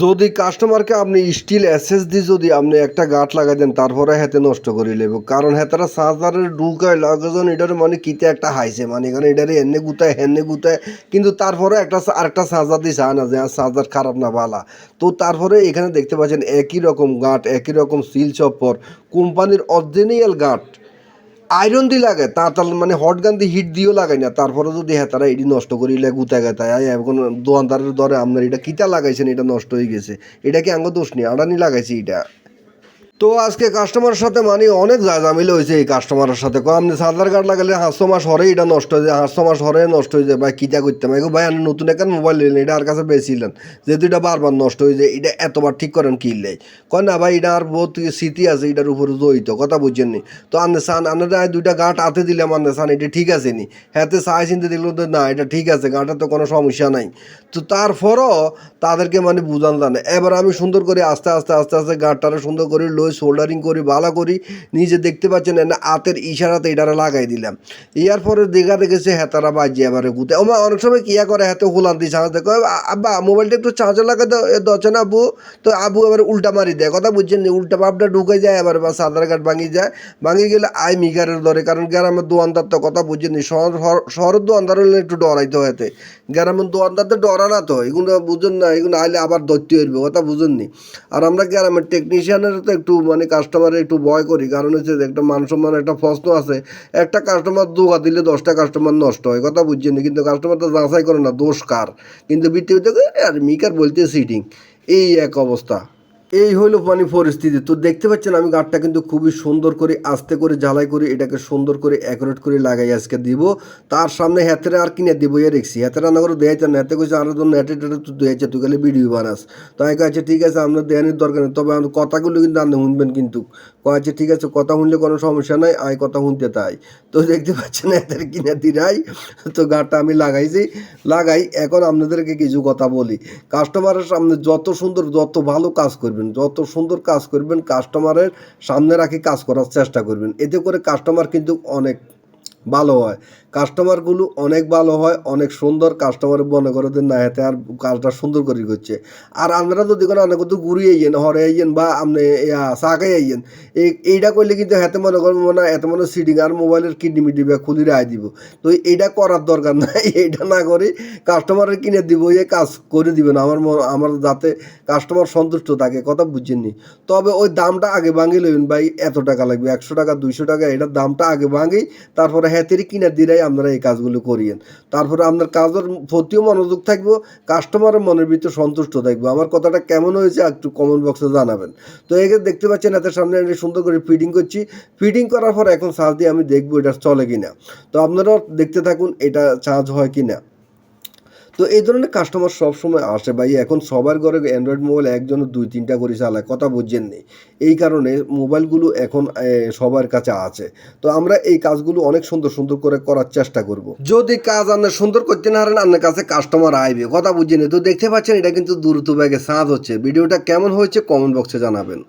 যদি কাস্টমারকে আপনি স্টিল এসএস দিয়ে যদি আপনি একটা গাঁট লাগাই দেন, তারপরে হাতে নষ্ট করে লেব। কারণ হেতারা চার্জারের ঢুকায় লাগাজন, এটার মানে কিতে একটা হাইছে মানে এখানে এটারে এনে গুতায়, হেনে গুতায়, কিন্তু তারপরে একটা আরেকটা চার্জার দিয়ে চায় না, যে চার্জার খারাপ না ভালা তো তারপরে এখানে দেখতে পাচ্ছেন একই রকম গাঁট, একই রকম সিল চপ্পর। কোম্পানির অরিজিনাল গাঁট আয়রন দিয়ে লাগে, তা তার মানে হট গান দিয়ে হিট দিয়েও লাগাই না, তারপরে যদি হ্যাঁ তারা এটি নষ্ট করিলে গুতা আয় এখন দোকানদারের দরে আপনার এটা কিতা লাগাইছেন, এটা নষ্ট হয়ে গেছে। এটা কি আঙ্গ দোষ নেই? আডানি লাগাইছি এটা। তো আজকে কাস্টমারের সাথে মানে অনেক জামিলে হয়েছে এই কাস্টমারের সাথে। আপনি সাদার কার্ড লাগালে হাঁসশো মাস হরে এটা নষ্ট হয়ে যায়। হাঁসশো মাস হরে নষ্ট হয়ে যায়। ভাই কিটা করতাম? এগো ভাই, আপনি নতুন একটা মোবাইল নিলেন, এটা আর কাছে বেচিলেন যেহেতু এটা বারবার নষ্ট হয়ে যায়, এটা এতবার ঠিক করেন কিনলে কয়, না ভাই এটা আর বহুত স্মৃতি আছে, এটার উপরে জড়িত, কথা বুঝছেন নি। তো আন্নে সান আপনারা দুইটা গাঁট হাতে দিলাম আন্নে সান এটা ঠিক আছে নি? হাতে সাই চিনতে দেখল তো, না, এটা ঠিক আছে, গাঁটার তো কোনো সমস্যা নাই। তো তারপরও তাদেরকে মানে বুঝান জানে। এবার আমি সুন্দর করে আস্তে আস্তে আস্তে আস্তে গাঁটটারে সুন্দর করে লই শোল্ডারিং করি ভালো করি, নিজে দেখতে পাচ্ছেন না হাতের ইশারাতে এটারে লাগাই দিলাম। ইয়ার পরে দেখা দেখেছে, হেতারা বাজিয়ে এবারে গুতে। আমার অনেক সময় কিয়া করে, হাতে হোলান দিয়ে। চার্জ দেখো আব্বা, মোবাইলটা একটু চার্জে লাগা দছে না আবু তো আবু এবার উল্টা মারি দেয়। কথা বুঝছেন উল্টা বাপটা ঢুকে যায়, এবার বা সাদার কাঠ ভাঙি যায়। ভাঙি গেলে আই মিগারের দরে কারণ গ্রামের দোয়ানদার তো, কথা বুঝছেন শহর, শহর- শহরের দোয়ানদার হলে একটু ডরাইতে হয়েতে গ্রামের দোয়ানদার তো ডরা না তো, এগুলো বুঝুন না, এগুলো আইলে আবার দৈত্য হইবে, কথা বুঝুন নি। আর আমরা গ্রামের টেকনিশিয়ানের তো একটু মানে কাস্টমারের একটু ভয় করি। কারণ হচ্ছে একটা মান সম্মান একটা প্রশ্ন আছে, একটা কাস্টমার দোকা দিলে দশটা কাস্টমার নষ্ট হয়। কথা বুঝছেন? কিন্তু কাস্টমার তো যাচাই করে না, দোষ কার? কিন্তু বৃত্তিতে আর, মিকার বলতে সিটিং এই এক অবস্থা। এই হলো মানে পরিস্থিতি। তো দেখতে পাচ্ছেন আমি গাড়টা কিন্তু খুবই সুন্দর করে আস্তে করে জ্বালাই করে এটাকে সুন্দর করে অ্যাকুরেট করে লাগাই আজকে দিব। তার সামনে হাতেরে আর কিনে দিব, এ রেখছি হাতে রান্না করে দেয়াইছে না, হাতে কইছে, আরও জন্য হেঁটে টেটে তুই দেয়াইছে, তুই খালি ভিডিও বানাস। তো আমি কাছে ঠিক আছে আপনার দেয়ানির দরকার নেই। তবে আমার কথাগুলো কিন্তু আপনি শুনবেন কিন্তু। কয়েছে ঠিক আছে, কথা শুনলে কোনো সমস্যা নাই আমি কথা শুনতে তাই। তো দেখতে পাচ্ছেন হাতের কিনে দিরাই তো গাড়টা আমি লাগাইছি। লাগাই, এখন আপনাদেরকে কিছু কথা বলি। কাস্টমারের সামনে যত সুন্দর, যত ভালো কাজ করবেন। যত সুন্দর কাজ করবেন কাস্টমারের সামনে রাখি কাজ করার চেষ্টা করবেন। এতে করে কাস্টমার কিন্তু অনেক ভালো হয়। কাস্টমারগুলো অনেক ভালো হয়, অনেক সুন্দর কাস্টমার মনে করে যে না, এতে আর কাজটা সুন্দর করে করছে। আর আপনারা যদি কোনো অনেক কিছু ঘুরিয়ে আইয়েন, হরে আইয়েন বা আপনি চাকাই আইয়েন, এই, এইটা করলে কিন্তু হাতে মনে করব না, এত মনে সিডিং আর মোবাইলের কিডনি মিডি বা খুলি রায় দিব। তো এইটা করার দরকার নাই, এইটা না করে কাস্টমারের কিনে দিব, এই কাজ করে দিবেন আমার আমার যাতে কাস্টমার সন্তুষ্ট থাকে, কথা বুঝছেননি তবে ওই দামটা আগে ভাঙিয়ে লইবেন, ভাই, এত টাকা লাগবে, একশো টাকা, দুইশো টাকা, এটার দামটা আগে ভাঙি তারপরে হাতেরই কিনে দিলেই আপনারা এই কাজগুলো করিয়েন তারপরে আপনার কাজের প্রতিও মনোযোগ থাকব কাস্টমারের মনের ভিতরে সন্তুষ্ট থাকব। আমার কথাটা কেমন হয়েছে একটু কমেন্ট বক্সে জানাবেন। তো একে দেখতে পাচ্ছেন এত সামনে আমি সুন্দর করে ফিডিং করছি। ফিডিং করার পর এখন চার্জ দিয়ে আমি দেখব এটা চলে কিনা। তো আপনারাও দেখতে থাকুন, এটা চার্জ হয় কিনা। তো এই ধরনের কাস্টমার সবসময় আসে ভাই এখন সবার ঘরে অ্যান্ড্রয়েড মোবাইল একজনের দুই তিনটা করে চালায়, কথা বুঝছেন নেই এই কারণে মোবাইলগুলো এখন সবার কাছে আছে। তো আমরা এই কাজগুলো অনেক সুন্দর সুন্দর করে করার চেষ্টা করব। যদি কাজ আপনার সুন্দর করতে না পারেন, আপনার কাছে কাস্টমার আইবে, কথা বুঝছেন তো দেখতে পাচ্ছেন এটা কিন্তু দ্রুত ব্যাগে সাজ হচ্ছে। ভিডিওটা কেমন হয়েছে কমেন্ট বক্সে জানাবেন।